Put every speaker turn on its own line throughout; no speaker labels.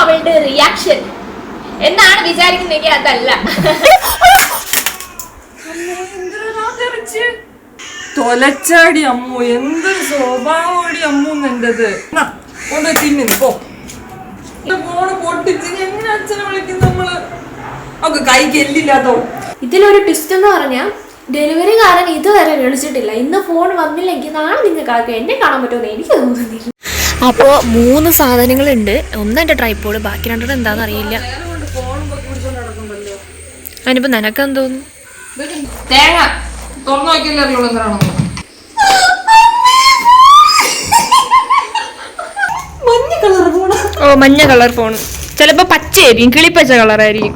അവളുടെ റിയാക്ഷൻ എന്നാണ് വിചാരിക്കുന്നെങ്കിൽ അതല്ല.
തൊലച്ചാടി അമ്മു എന്തൊരു സ്വഭാവോടി അമ്മു എന്റത് ഒന്ന് തിന്നു പോ. എന്റെ ഫോണ് പൊട്ടിച്ച് ഇനി എങ്ങനെ അച്ഛനെ വിളിക്കും നമ്മൾ? ഒക്കെ കൈക്ക് എല്ലില്ലാത്തോ?
ഇതിലൊരു ട്വിസ്റ്റ് എന്ന് പറഞ്ഞാൽ ഡെലിവറി കാരൻ ഇതുവരെ വിളിച്ചിട്ടില്ല. ഇന്ന് ഫോൺ വന്നില്ലെങ്കിൽ നാളെ നിങ്ങൾക്ക് ആർക്കും എന്നെ കാണാൻ പറ്റുമെന്ന് എനിക്ക് തോന്നുന്നില്ല.
അപ്പോൾ മൂന്ന് സാധനങ്ങളുണ്ട് ഒന്ന് എന്റെ ട്രൈപ്പോഡ് ബാക്കി രണ്ടെണ്ണം എന്താണെന്ന് അറിയില്ല അതിനിപ്പോൾ നിനക്കെന്ത് തോന്നുന്നു
തേങ്ങ തുറന്നു നോക്കിയല്ലേ അറിയുള്ളൂ എന്താണെന്ന് മഞ്ഞ കളർ പോണ
ഓ മഞ്ഞ കളർ ഫോൺ ചിലപ്പോ പച്ചയായിരിക്കും കിളിപ്പച്ച കളറായിരിക്കും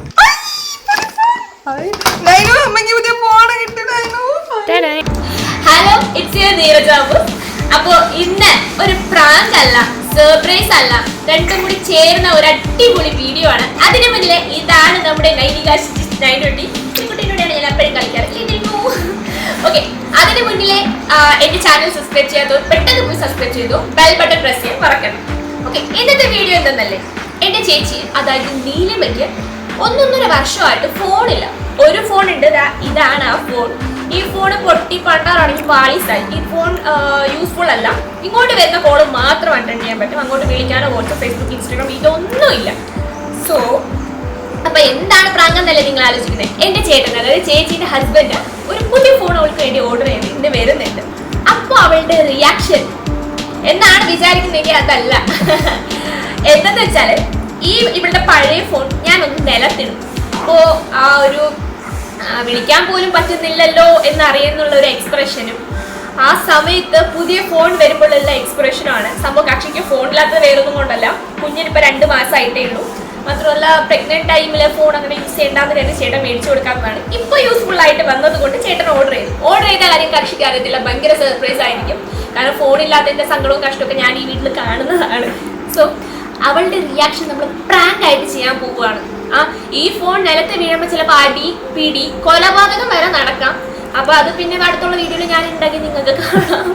ആയിരിക്കും
ഹലോ ഇറ്റ്സ് യുവർ നീരജാബു അപ്പോ ഇന്ന് ഒരു പ്രാങ്ക് അല്ല സർപ്രൈസ് അല്ല. രണ്ടും കൂടി ചേർന്ന ഒരു അടിപൊളി വീഡിയോ ആണ്. അതിനു മുന്നിലെ ഇതാണ് നമ്മുടെ നൈനിക ട്വന്റി ഞാൻ മുന്നിലെ എന്റെ ചാനൽ സബ്സ്ക്രൈബ് ചെയ്യാത്തവർ പെട്ടെന്ന് പോയി സബ്സ്ക്രൈബ് ചെയ്തു. ബെൽ ബട്ടൺ പ്രസ് ചെയ്യാൻ മറക്കണം ഓക്കെ ഇന്നത്തെ വീഡിയോ എന്തെന്നല്ലേ? എന്റെ ചേച്ചി അതായത് നീലമയ്ക്ക് ഒന്നൊന്നര വർഷമായിട്ട് ഫോണില്ല ഒരു ഫോൺ ഉണ്ട്. ഇതാണ് ആ ഫോൺ ഈ ഫോൺ പൊട്ടി പണ്ടാറാണെങ്കിൽ പാളീസായി ഈ ഫോൺ യൂസ്ഫുൾ അല്ല. ഇങ്ങോട്ട് വരുന്ന കോൾ മാത്രം അറ്റൻഡ് ചെയ്യാൻ പറ്റും. അങ്ങോട്ട് വിളിക്കാനോ വാട്സപ്പ് ഫേസ്ബുക്ക് ഇൻസ്റ്റാഗ്രാം ഇതൊന്നുമില്ല സോ അപ്പൊ എന്താണ് പ്രാങ്കെന്നല്ലേ നിങ്ങൾ ആലോചിക്കുന്നത്? എന്റെ ചേട്ടൻ അതായത് ചേച്ചിന്റെ ഹസ്ബൻഡ് ഒരു പുതിയ ഫോൺ അവൾക്ക് വേണ്ടി ഓർഡർ ചെയ്ത് ഇന്ന് വരുന്നുണ്ട്. അപ്പോൾ അവളുടെ റിയാക്ഷൻ എന്നാണ് വിചാരിക്കുന്നെങ്കിൽ അതല്ല. എന്തെന്ന് വെച്ചാൽ ഈ ഇവളുടെ പഴയ ഫോൺ ഞാൻ ഒന്ന് നിലത്തിടും. അപ്പോ ആ ഒരു വിളിക്കാൻ പോലും പറ്റുന്നില്ലല്ലോ എന്നറിയുന്നുള്ള ഒരു എക്സ്പ്രഷനും ആ സമയത്ത് പുതിയ ഫോൺ വരുമ്പോഴുള്ള എക്സ്പ്രഷനാണ് സംഭവം കക്ഷിക്ക് ഫോണില്ലാത്തത് വേറൊന്നും കൊണ്ടല്ല. കുഞ്ഞിനിപ്പോ രണ്ട് മാസമായിട്ടേ ഉള്ളൂ. മാത്രമല്ല പ്രഗ്നന്റ് ടൈമിൽ ഫോൺ അങ്ങനെ യൂസ് ചെയ്യേണ്ടെന്ന് കരുതി ചേട്ടൻ മേടിച്ചു കൊടുക്കാത്തതാണ്. ഇപ്പൊ യൂസ്ഫുൾ ആയിട്ട് വന്നത് കൊണ്ട് ചേട്ടൻ ഓർഡർ ചെയ്തു. ഓർഡർ ചെയ്ത കാര്യം കക്ഷിക്ക് അറിയത്തില്ല. ഭയങ്കര സർപ്രൈസ് ആയിരിക്കും. കാരണം ഫോൺ ഇല്ലാത്തതിന്റെ സങ്കടവും കഷ്ടമൊക്കെ ഞാൻ ഈ വീട്ടിൽ കാണുന്നതാണ്. സോ അവളുടെ റിയാക്ഷൻ നമ്മൾ പ്രാങ്ക് ആയിട്ട് ചെയ്യാൻ പോവുകയാണ്. ആ ഈ ഫോൺ നിലത്ത് വീഴുമ്പോൾ ചിലപ്പോൾ അടി പിടി കൊലപാതകം വരെ നടക്കാം. അപ്പൊ അത് പിന്നെ അടുത്തുള്ള വീഡിയോയിൽ ഞാൻ ഉണ്ടാക്കി നിങ്ങൾക്ക് കാണാം.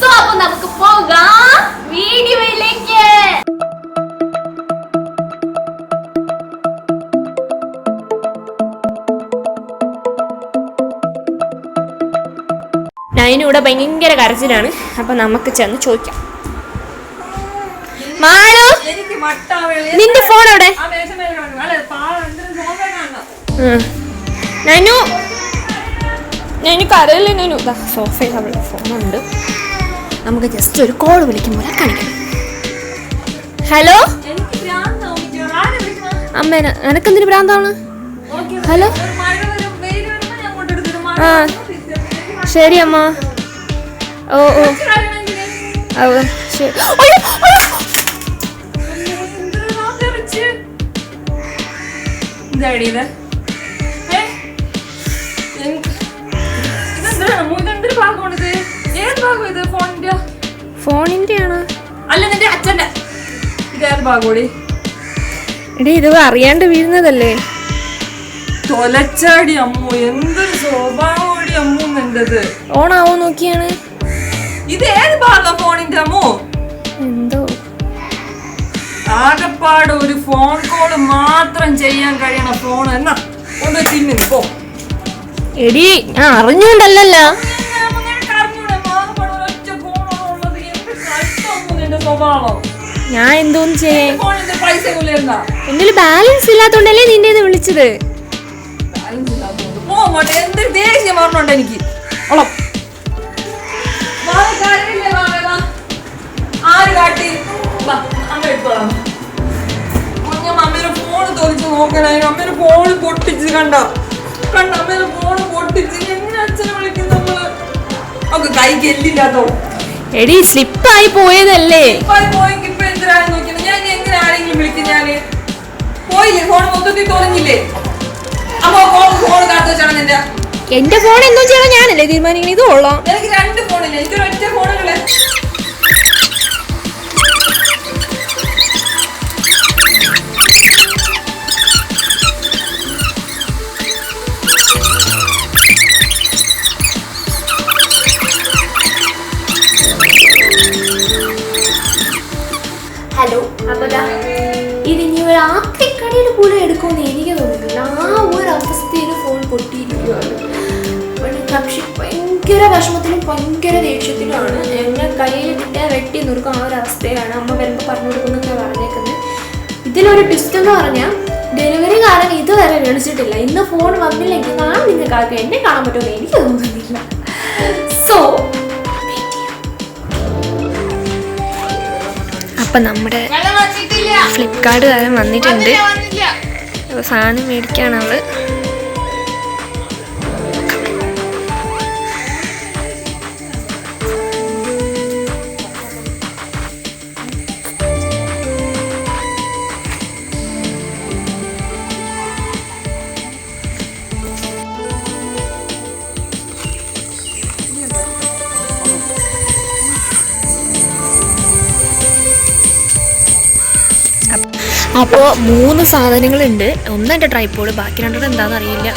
സോ അപ്പൊ നമുക്ക് പോകാം വീഡിയോയിലേക്ക്.
നൈനിവിടെ ഭയങ്കര കരച്ചിലാണ്. അപ്പൊ നമുക്ക് ചെന്ന് ചോദിക്കാം.
മാനോ
നിന്റെ ഫോൺ എവിടെ
ആ വേഷം വേറെ കാണും. അല്ല, പാ- എന്തിനും ഫോൺ കാണണം.
ഉം. നൈനു. നനു കരയില്ല നനു. ദാ സോഫയിൽ അവളുടെ ഫോണുണ്ട് നമുക്ക് ജസ്റ്റ് ഒരു കോൾ വിളിക്കുമ്പോൾ കാണിക്കണം ഹലോ അമ്മ നിനക്കെന്തിനു ഭ്രാന്താണ്? ഹലോ ആ. ശരി അമ്മ. ഓ ഓ. ശരി. അയ്യോ,
ഫോണിന്റെ?
ഫോണിന്റെ ആണ്
അല്ല നിന്റെ അച്ഛന്റെ ഇതേത് ഭാഗോടി
എടി ഇത് അറിയാണ്ട് വീഴുന്നതല്ലേ?
തൊലച്ചാടി അമ്മു എന്തൊരു സ്വഭാവോടി അമ്മു എന്റത്
ഓണാവോ നോക്കിയാണ്.
ഇത് ഏത് ഭാഗം ഫോണിന്റെ അമ്മു?
എന്തോ?
ആകപ്പാട് ഒരു ഫോൺ കോൾ മാത്രം ചെയ്യാൻ കഴിയണ ഫോൺ എന്നാ? ഒന്ന് തിന്നു പോ.
എടി ഞാൻ അറിഞ്ഞോണ്ടല്ലല്ലോ ഞാൻ എന്തോന്ന് ചെയ്യേ? എന്റെ ബാലൻസ് ഇല്ലാത്തോണ്ടല്ലേ നിന്റെ ഇത് വിളിച്ചത്?
ഫോൺ എനിക്ക് ഫോൺ തോലിച്ച് നോക്കണേ. അമ്മേനെ ഫോണ് പൊട്ടിച്ച് കണ്ട? കണ്ട ഫോൺ പൊട്ടിച്ച് എങ്ങനെ അച്ഛനെ വിളിക്കും നമ്മൾ? ഒക്കെ കൈക്ക് എല്ലില്ലാത്തോ?
എടി സ്ലിപ്പായി പോയതല്ലേ?
പോയെങ്കിൽ ഇപ്പൊ എന്തിനാണ് ഞാൻ എങ്ങനെ ആരെങ്കിലും വിളിക്കും ഞാൻ? പോയില്ലേ? ഫോൺ മൊത്തത്തിൽ തോന്നില്ലേ അപ്പൊ ഫോൺ ഫോൺ കാത്തു വെച്ചാണ് നിന്റെ?
എന്റെ ഫോൺ എന്തോ ചെയ്യണം ഞാനല്ലേ തീരുമാനിക്കണേ ഇത് കൊള്ളാം.
എനിക്ക് രണ്ട് ഫോണില്ല എനിക്കൊരു ഒറ്റ ഫോണുകളെ
നിൽക്കുമെന്ന് എനിക്ക് തോന്നുന്നില്ല. ആ ഒരു അവസ്ഥയിൽ ഫോൺ പൊട്ടിയിരിക്കുകയാണ് പക്ഷെ ഭയങ്കര വിഷമത്തിലും ഭയങ്കര ദേഷ്യത്തിലുമാണ്. എന്നെ കയ്യിൽ കിട്ടിയ വെട്ടി നുറുക്കും ആ ഒരു അവസ്ഥയാണ് അമ്മ വരുമ്പോൾ പറഞ്ഞു കൊടുക്കുന്നൊക്കെ പറഞ്ഞേക്കുന്നത്. ഇതിലൊരു ട്വിസ്റ്റ് എന്ന് പറഞ്ഞാൽ ഡെലിവറി കാരണം ഇതുവരെ വിളിച്ചിട്ടില്ല. ഇന്ന് ഫോൺ വന്നില്ലെങ്കിൽ നാളെ നിങ്ങൾക്ക് എന്നെ കാണാൻ പറ്റുമെന്ന് എനിക്ക് തോന്നുന്നില്ല. സോ
അപ്പം നമ്മുടെ ഫ്ലിപ്കാർട്ടുകാരൻ വന്നിട്ടുണ്ട്. അപ്പൊ സാധനം മേടിക്കുകയാണ് അവൾ. അപ്പോൾ മൂന്ന് സാധനങ്ങളുണ്ട്. ഒന്ന് എന്റെ ട്രൈപ്പോഡ് ബാക്കി രണ്ടെണ്ണം എന്താണെന്ന് അറിയില്ല.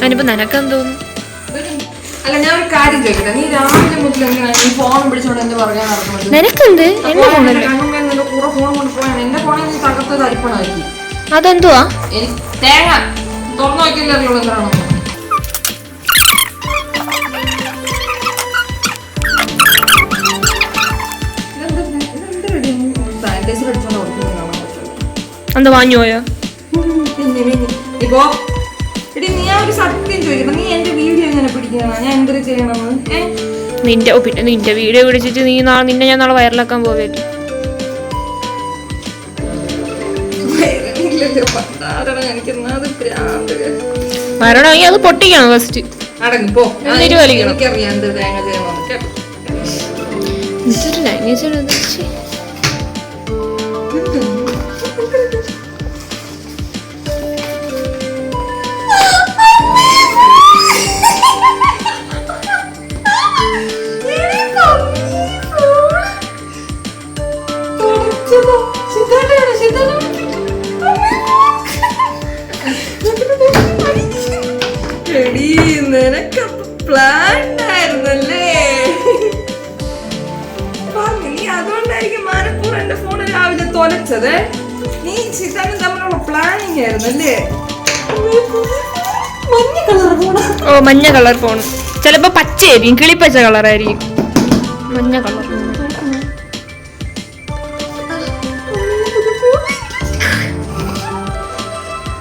അതിനിപ്പോൾ നിനക്കെന്ത് തോന്നുന്നു?
അല്ല ഞാൻ ഒരു കാര്യം ചോദിക്കട്ടെ. നീ രാവിലെ മുതൽ എന്താ
വാങ്ങി പോയോ?
ഇപ്പോ എടി നീ ആ ഒരു സത്യം ചോദിക്കണം നീ എന്റെ വീഡിയോ എങ്ങനെ പിടിക്കണം ഞാൻ എന്തൊരു
നിന്റെ പിന്നെ നിന്റെ വീഡിയോ പിടിച്ചിട്ട് നീ നാളെ നിന്നെ ഞാൻ നാളെ വയറിലാക്കാൻ
ഭ്രാന്ത്
വരണമെങ്കിൽ അത് പൊട്ടിക്കണം ഫസ്റ്റ്.
എനിക്കറിയാം എന്ത് തേങ്ങ
ലാംഗ്വേജ്
രാവിലെ തൊലച്ചത് നീ ചിത്രം തമ്മിലുള്ള പ്ലാനിങ് ആയിരുന്നല്ലേ മഞ്ഞ കളർ ഫോൺ
ഓ മഞ്ഞ കളർ ഫോൺ ചിലപ്പോ പച്ചയായിരിക്കും കിളിപ്പച്ച കളറായിരിക്കും. മഞ്ഞ കളർ.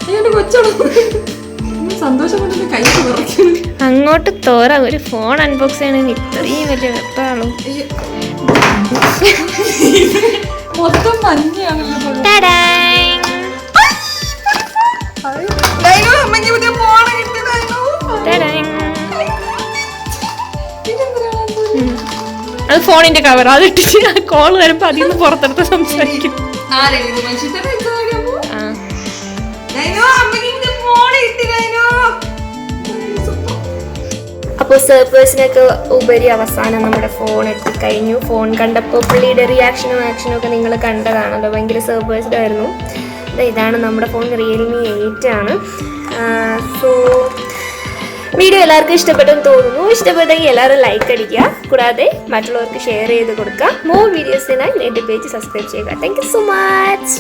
അയ്യോ കൊച്ചോളൂ. സന്തോഷം കൊണ്ട് കൈ വിറയ്ക്കുന്നു
അങ്ങോട്ട് തോര ഒരു ഫോൺ അൺബോക്സ് ചെയ്യണമെങ്കിൽ ഇത്രയും വലിയ വെപ്പാളും അത് ഫോണിന്റെ കവർ അത് ഇട്ടിട്ട് കോൾ വരുമ്പോ അതിൽ നിന്ന് പുറത്തെടുത്ത് സംസാരിക്കും? ആ.
അപ്പോൾ സർപ്രൈസിനൊക്കെ ഉപരി അവസാനം നമ്മുടെ ഫോൺ എത്തിക്കഴിഞ്ഞു ഫോൺ കണ്ടപ്പോൾ പുള്ളിയുടെ റിയാക്ഷനും ആക്ഷനും ഒക്കെ നിങ്ങൾ കണ്ടതാണല്ലോ ഭയങ്കര സർപ്രൈസ്ഡ് ആയിരുന്നു. ഇതാണ് നമ്മുടെ ഫോൺ റിയൽമി എയ്റ്റ് ആണ്. സോ വീഡിയോ എല്ലാവർക്കും ഇഷ്ടപ്പെട്ടെന്ന് തോന്നുന്നു. ഇഷ്ടപ്പെട്ടെങ്കിൽ എല്ലാവരും ലൈക്ക് അടിക്കുക. കൂടാതെ മറ്റുള്ളവർക്ക് ഷെയർ ചെയ്ത് കൊടുക്കുക. മോർ വീഡിയോസിനായി എന്റെ പേജ് സബ്സ്ക്രൈബ് ചെയ്യുക. Thank you so much